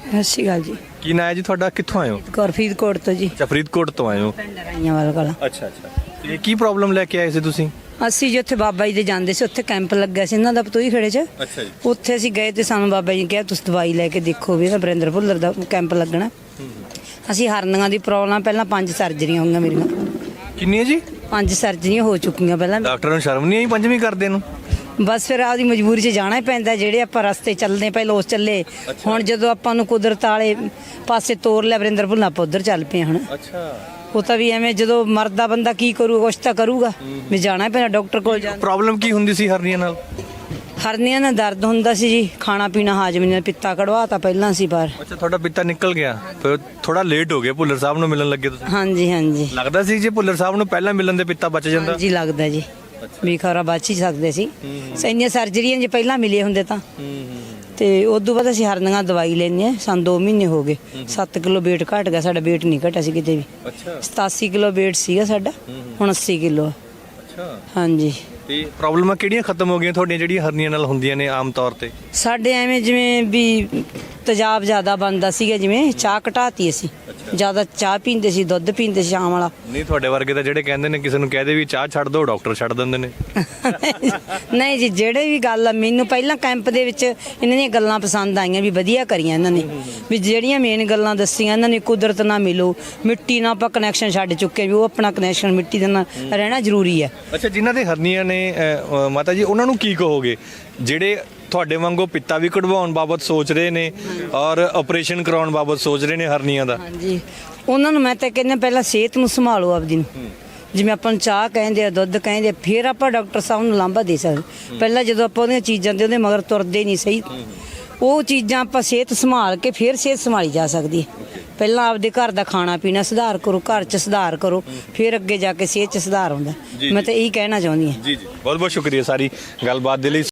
ਸਤਿ ਸ਼੍ਰੀ ਅਕਾਲ ਜੀ। ਕੀ ਨਾਂ ਹੈ ਜੀ ਤੁਹਾਡਾ? ਕਿੱਥੋਂ ਆਏ ਹੋ? ਕੌਰ ਫਰੀਦਕੋਟ ਤੋਂ ਜੀ। ਅੱਛਾ ਫਰੀਦਕੋਟ ਤੋਂ ਆਏ ਹੋ। ਪਿੰਡ ਰਾਈਆਂ ਵਾਲਾ ਕੋਲ। ਅੱਛਾ ਅੱਛਾ। ਇਹ ਕੀ ਪ੍ਰੋਬਲਮ ਲੈ ਕੇ ਆਏ ਸੀ ਤੁਸੀਂ? ਅਸੀਂ ਜਿੱਥੇ ਬਾਬਾ ਜੀ ਦੇ ਜਾਂਦੇ ਸੀ ਉੱਥੇ ਕੈਂਪ ਲੱਗਿਆ ਸੀ। ਇਹਨਾਂ ਦਾ ਪਤੋਈ ਖੜੇ 'ਚ। ਅੱਛਾ ਜੀ। ਉੱਥੇ ਅਸੀਂ ਗਏ ਤੇ ਸਾਨੂੰ ਬਾਬਾ ਜੀ ਨੇ ਕਿਹਾ ਤੁਸੀਂ ਦਵਾਈ ਲੈ ਕੇ ਦੇਖੋ ਵੀ ਇਹਦਾ ਬਰਿੰਦਰ ਭੁੱਲਰ ਦਾ ਕੈਂਪ ਲੱਗਣਾ। ਅਸੀਂ ਹਰਨੀਆਂ ਦੀ ਪ੍ਰੋਬਲਮ ਪਹਿਲਾਂ ਪੰਜ ਸਰਜਰੀਆਂ ਹੋਈਆਂ ਮੇਰੀਆਂ। ਕਿੰਨੀ ਹੈ ਜੀ? ਪੰਜ ਸਰਜਰੀਆਂ ਹੋ ਚੁੱਕੀਆਂ ਪਹਿਲਾਂ। ਡਾਕਟਰ ਨੂੰ ਸ਼ਰਮ ਨਹੀਂ ਆਈ? ਪੰਜਵੀਂ ਕਰਦੇ ਨੂੰ? ਬਸ ਫਿਰ ਆਪਦੀ ਮਜਬੂਰੀ 'ਚ ਜਾਣਾ ਹੀ ਪੈਂਦਾ ਜਿਹੜੇ ਆਪਾਂ ਰਸਤੇ ਚੱਲਦੇ ਪਹਿਲਾਂ ਉਸ ਚੱਲੇ। ਹੁਣ ਜਦੋਂ ਆਪਾਂ ਨੂੰ ਕੁਦਰਤ ਵਾਲੇ ਪਾਸੇ ਤੋਰ ਲਿਆ ਬਰਿੰਦਰ ਭੁੱਲਰ ਆਪਾਂ ਉਧਰ ਚੱਲ ਪਏ ਹੁਣ। ਅੱਛਾ। ਉਹ ਤਾਂ ਵੀ ਐਵੇਂ ਜਦੋਂ ਮਰਦਾ ਬੰਦਾ ਕੀ ਕਰੂ ਕੁਛ ਤਾਂ ਕਰੂਗਾ। ਵੀ ਜਾਣਾ ਹੀ ਪੈਣਾ ਡਾਕਟਰ ਕੋਲ ਜਾਣਾ। ਪ੍ਰੋਬਲਮ ਕੀ ਹੁੰਦੀ ਸੀ ਹਰਨੀਆਂ ਨਾਲ? ਹਰਨੀਆਂ ਨਾਲ ਦਰਦ ਹੁੰਦਾ ਸੀ ਜੀ। ਖਾਣਾ ਪੀਣਾ ਹਾਜ਼ਮ ਨਹੀਂ ਪਿੱਤਾ ਕਢਵਾਤਾ ਪਹਿਲਾਂ ਸੀ ਪਰ ਅੱਛਾ ਤੁਹਾਡਾ ਪਿੱਤਾ ਨਿਕਲ ਗਿਆ। ਫਿਰ ਥੋੜਾ ਲੇਟ ਹੋ ਗਏ ਭੁੱਲਰ ਸਾਹਿਬ ਨੂੰ ਮਿਲਣ ਲੱਗੇ ਤੁਸੀਂ। ਹਾਂਜੀ ਹਾਂਜੀ। ਲੱਗਦਾ ਸੀ ਜੇ ਭੁੱਲਰ ਸਾਹਿਬ ਨੂੰ ਪਹਿਲਾਂ ਮਿਲਣ ਦੇ ਪਿੱਤਾ ਬਚ ਜਾਂਦਾ? ਹਾਂਜੀ ਲੱਗਦਾ ਜੀ। ਵੀ ਖਰਾ ਬਚ ਹੀ ਸਕਦੇ ਸੀ। ਸੈਨੀਆਂ ਸਰਜਰੀਆਂ ਜੇ ਪਹਿਲਾਂ ਮਿਲੇ ਹੁੰਦੇ ਤਾਂ। ਤੇ ਉਦੋਂ ਬਾਅਦ ਅਸੀਂ ਹਰਨੀਆਂ ਦਵਾਈ ਲੈਂਦੇ ਆ ਸਾਨੂੰ 2 ਮਹੀਨੇ ਹੋ ਗਏ। 7 ਕਿਲੋ weight ਘਟ ਗਿਆ ਸਾਡਾ weight ਨਹੀਂ ਘਟਿਆ ਸੀ ਕਿਤੇ ਵੀ। ਅੱਛਾ। 87 ਕਿਲੋ weight ਸੀਗਾ ਸਾਡਾ ਹੁਣ 80 ਕਿਲੋ। ਅੱਛਾ। ਹਾਂਜੀ। ਤੇ ਪ੍ਰੋਬਲਮਾਂ ਕਿਹੜੀਆਂ ਖਤਮ ਹੋ ਗਈਆਂ ਤੁਹਾਡੀਆਂ ਜਿਹੜੀਆਂ ਹਰਨੀਆਂ ਨਾਲ ਹੁੰਦੀਆਂ ਨੇ ਆਮ ਤੌਰ ਤੇ? ਸਾਡੇ ਐਵੇਂ ਜਿਵੇਂ ਵੀ ਤੇਜ਼ਾਬ ਜ਼ਿਆਦਾ ਬਣਦਾ ਸੀਗਾ ਜਿਵੇਂ ਚਾਹ ਘਟਾਤੀ ਅਸੀਂ। ਜ਼ਿਆਦਾ ਚਾਹ ਪੀਂਦੇ ਸੀ ਦੁੱਧ ਪੀਂਦੇ ਸੀ ਸ਼ਾਮ ਵਾਲਾ। ਨਹੀਂ ਤੁਹਾਡੇ ਵਰਗੇ ਤਾਂ ਜਿਹੜੇ ਕਹਿੰਦੇ ਨੇ ਕਿਸੇ ਨੂੰ ਕਹਦੇ ਵੀ ਚਾਹ ਛੱਡ ਦਿਓ ਡਾਕਟਰ ਛੱਡ ਦਿੰਦੇ ਨੇ। ਨਹੀਂ ਜੀ ਜਿਹੜੇ ਵੀ ਗੱਲ ਆ ਮੈਨੂੰ ਪਹਿਲਾਂ ਕੈਂਪ ਦੇ ਵਿੱਚ ਇਹਨਾਂ ਦੀਆਂ ਗੱਲਾਂ ਪਸੰਦ ਆਈਆਂ ਵੀ ਵਧੀਆ ਕਰੀਆਂ ਇਹਨਾਂ ਨੇ। ਵੀ ਜਿਹੜੀਆਂ ਮੇਨ ਗੱਲਾਂ ਦੱਸੀਆਂ ਇਹਨਾਂ ਨੇ ਕੁਦਰਤ ਨਾਲ ਮਿਲੋ ਮਿੱਟੀ ਨਾਲ ਆਪਾਂ ਕਨੈਕਸ਼ਨ ਛੱਡ ਚੁੱਕੇ ਵੀ ਉਹ ਆਪਣਾ ਕਨੈਕਸ਼ਨ ਮਿੱਟੀ ਦੇ ਨਾਲ ਰਹਿਣਾ ਜ਼ਰੂਰੀ ਹੈ। ਅੱਛਾ ਜਿਨ੍ਹਾਂ ਦੇ ਹਰਨੀਆਂ ਨੇ ਅ, ਅ, ਮਾਤਾ ਜੀ ਉਹਨਾਂ ਨੂੰ ਕੀ ਕਹੋਗੇ? ਜਿਹੜੇ ਤੁਹਾਡੇ ਵਾਂਗੂ ਪਿੱਤਾ ਵੀ ਕਢਵਾਉਣ ਬਾਬਤ ਸੋਚ ਰਹੇ ਨੇ ਔਰ ਆਪਰੇਸ਼ਨ ਕਰਾਉਣ ਬਾਬਤ ਸੋਚ ਰਹੇ ਨੇ ਹਰਨੀਆਂ ਦਾ? ਹਾਂਜੀ। ਉਹਨਾਂ ਨੂੰ ਮੈਂ ਤਾਂ ਕਹਿੰਦਾ ਪਹਿਲਾਂ ਸਿਹਤ ਨੂੰ ਸੰਭਾਲੋ ਆਪਦੀ ਨੂੰ। ਜਿਵੇਂ ਆਪਾਂ ਨੂੰ ਚਾਹ ਕਹਿੰਦੇ ਆ ਦੁੱਧ ਕਹਿੰਦੇ ਫਿਰ ਆਪਾਂ ਡਾਕਟਰ ਸਾਹਿਬ ਨੂੰ ਲਾਂਭਾ ਦੇ ਸਕਦੇ। ਪਹਿਲਾਂ ਜਦੋਂ ਆਪਾਂ ਉਹਦੀਆਂ ਚੀਜ਼ਾਂ ਦੇ ਉਹਦੇ ਮਗਰ ਤੁਰਦੇ ਨਹੀਂ ਸਹੀ। ਉਹ ਚੀਜ਼ਾਂ ਆਪਾਂ ਸਿਹਤ ਸੰਭਾਲ ਕੇ ਫਿਰ ਸਿਹਤ ਸੰਭਾਲੀ ਜਾ ਸਕਦੀ ਹੈ। ਪਹਿਲਾਂ ਆਪਦੇ ਘਰ ਦਾ ਖਾਣਾ ਪੀਣਾ ਸੁਧਾਰ ਕਰੋ ਘਰ 'ਚ ਸੁਧਾਰ ਕਰੋ ਫਿਰ ਅੱਗੇ ਜਾ ਕੇ ਸਿਹਤ 'ਚ ਸੁਧਾਰ ਹੁੰਦਾ। ਮੈਂ ਤਾਂ ਇਹੀ ਕਹਿਣਾ ਚਾਹੁੰਦੀ ਹਾਂ। ਜੀ ਜੀ। ਬਹੁਤ ਬਹੁਤ ਸ਼ੁਕਰੀਆ ਸਾਰੀ ਗੱਲਬਾਤ ਦੇ ਲਈ।